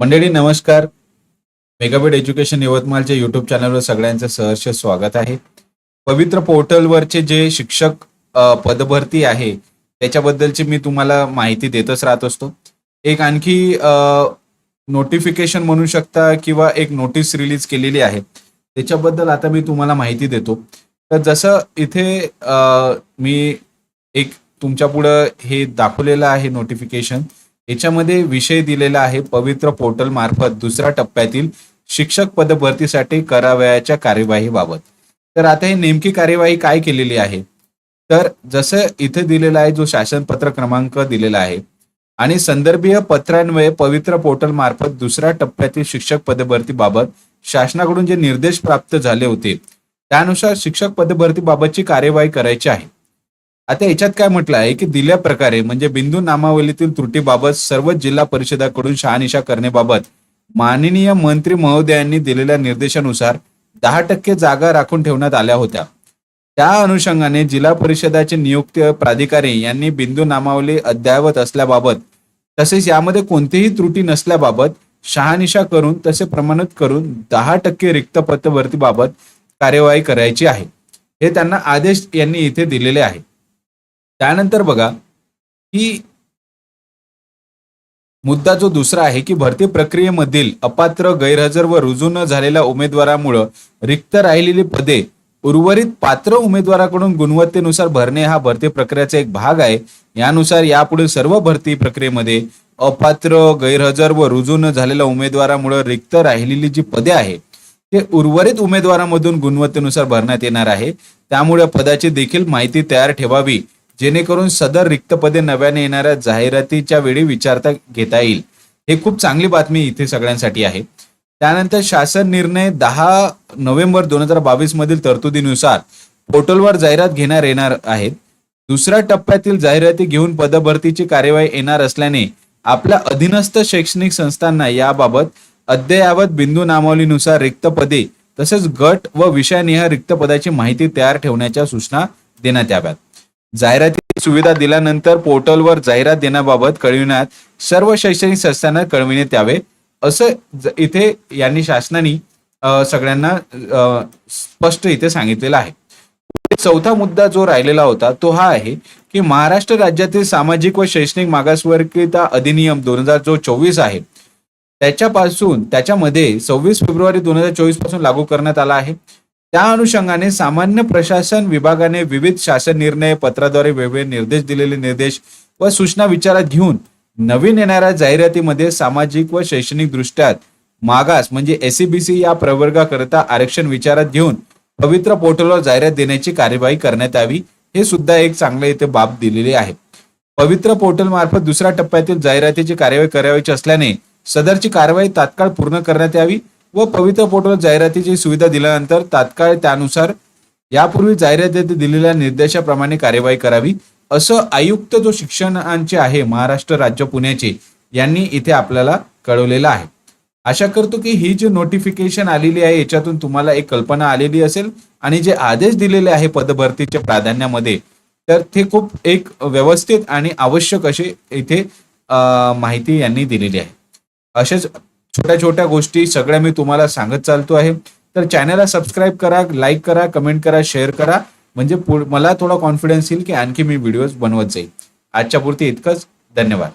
मंडळी नमस्कार. मेगाबेड एज्युकेशन यवतमाळच्या युट्यूब चॅनलवर सगळ्यांचं सहर्ष स्वागत आहे. पवित्र पोर्टलवरचे जे शिक्षक पदभरती आहे त्याच्याबद्दलची मी तुम्हाला माहिती देतच राहत असतो. एक आणखी नोटिफिकेशन म्हणू शकता किंवा एक नोटीस रिलीज केलेली आहे. त्याच्याबद्दल आता मी तुम्हाला माहिती देतो. तर जसं इथे मी एक तुमच्या पुढं हे दाखवलेलं आहे नोटिफिकेशन याच्यामध्ये विषय दिलेला आहे पवित्र पोर्टल मार्फत दुसऱ्या टप्प्यातील शिक्षक पद भरतीसाठी करावयाच्या कार्यवाहीबाबत. तर आता ही नेमकी कार्यवाही काय केलेली आहे? तर जसं इथे दिलेलं आहे जो शासन पत्र क्रमांक दिलेला आहे आणि संदर्भीय पत्रान्वये पवित्र पोर्टल मार्फत दुसऱ्या टप्प्यातील शिक्षक पदभरतीबाबत शासनाकडून जे निर्देश प्राप्त झाले होते त्यानुसार शिक्षक पदभरतीबाबतची कार्यवाही करायची आहे. आता याच्यात काय म्हटलं आहे की दिल्या प्रकारे म्हणजे बिंदू नामावलीतील त्रुटीबाबत सर्व जिल्हा परिषदाकडून शहानिशा करण्याबाबत माननीय मंत्री महोदयांनी दिलेल्या निर्देशानुसार दहा टक्के जागा राखून ठेवण्यात आल्या होत्या. त्या अनुषंगाने जिल्हा परिषदाचे नियुक्त प्राधिकारी यांनी बिंदू नामावली अद्ययावत असल्याबाबत तसेच यामध्ये कोणतीही त्रुटी नसल्याबाबत शहानिशा करून तसे प्रमाणित करून दहा टक्के रिक्त पदभरतीबाबत कार्यवाही करायची आहे. हे त्यांना आदेश यांनी इथे दिलेले आहे. त्यानंतर बघा की मुद्दा जो दुसरा आहे की भरती प्रक्रियेमधील अपात्र गैरहजर व रुजू न झालेल्या उमेदवारामुळं रिक्त राहिलेली पदे उर्वरित पात्र उमेदवाराकडून गुणवत्तेनुसार भरणे हा भरती प्रक्रियेचा एक भाग आहे. यानुसार यापुढे सर्व भरती प्रक्रियेमध्ये अपात्र गैरहजर व रुजू न झालेल्या उमेदवारामुळे रिक्त राहिलेली जी पदे आहे ते उर्वरित उमेदवारामधून गुणवत्तेनुसार भरण्यात येणार आहे. त्यामुळे पदाची देखील माहिती तयार ठेवावी. जेणेकरून सदर रिक्त पदे नव्याने येणाऱ्या जाहिरातीच्या वेळी विचारता घेता येईल. हे खूप चांगली बातमी इथे सगळ्यांसाठी आहे. त्यानंतर शासन निर्णय दहा नोव्हेंबर दोन हजार बावीस मधील तरतुदीनुसार पोर्टलवर जाहिरात घेणार येणार आहेत. दुसऱ्या टप्प्यातील जाहिराती घेऊन पदभरतीची कार्यवाही येणार असल्याने आपल्या अधीनस्थ शैक्षणिक संस्थांना याबाबत अद्ययावत बिंदू नामावलीनुसार रिक्त पदे तसेच गट व विषयनिहाय रिक्त पदाची माहिती तयार ठेवण्याच्या सूचना देण्यात याव्यात. जाहिराती सुविधा दिल्यानंतर पोर्टलवर जाहिरात देण्याबाबत कळविण्यात सर्व शैक्षणिक संस्थांना कळविण्यात यावे असं इथे यांनी शासनाने सगळ्यांना स्पष्ट इथे सांगितलेलं आहे. चौथा मुद्दा जो राहिलेला होता तो हा आहे की महाराष्ट्र राज्यातील सामाजिक व शैक्षणिक मागासवर्गीयता अधिनियम दोन हजार जो चोवीस आहे त्याच्यापासून त्याच्यामध्ये सव्वीस फेब्रुवारी दोन हजार चोवीसपासून लागू करण्यात आला आहे. त्या अनुषंगाने सामान्य प्रशासन विभागाने विविध शासन निर्णय पत्राद्वारे वेगवेगळे निर्देश दिलेले निर्देश व सूचना विचारात घेऊन नवीन येणाऱ्या जाहिरातीमध्ये सामाजिक व शैक्षणिक दृष्ट्यात मागास म्हणजे एसीबीसी या प्रवर्गाकरिता आरक्षण विचारात घेऊन पवित्र पोर्टलवर जाहिरात देण्याची कार्यवाही करण्यात यावी हे सुद्धा एक चांगले इथे बाब दिलेली आहे. पवित्र पोर्टल मार्फत दुसऱ्या टप्प्यातील जाहिरातीची कार्यवाही करावयाची असल्याने सदरची कारवाई तात्काळ पूर्ण करण्यात यावी व पवित्र पोर्टल जाहिरातीची सुविधा दिल्यानंतर तात्काळ त्यानुसार यापूर्वी जाहिरातीत दिलेल्या निर्देशाप्रमाणे कार्यवाही करावी असं आयुक्त जो शिक्षणांचे आहे महाराष्ट्र राज्य पुण्याचे यांनी इथे आपल्याला कळवलेलं आहे. आशा करतो की ही जी नोटिफिकेशन आलेली आहे याच्यातून तुम्हाला एक कल्पना आलेली असेल आणि जे आदेश दिलेले आहे पदभरतीच्या प्राधान्यामध्ये तर ते खूप एक व्यवस्थित आणि आवश्यक असे इथे माहिती यांनी दिलेली आहे. असेच छोट्या छोट्या गोष्टी सगळ्या मी तुम्हाला सांगत चालतो आहे. तर चॅनलला सबस्क्राईब करा लाईक करा कमेंट करा शेअर करा. म्हणजे मला थोडा कॉन्फिडन्स येईल की आणखी मी व्हिडिओज बनवत जाईल. आजच्या पुरती इतकंच. धन्यवाद.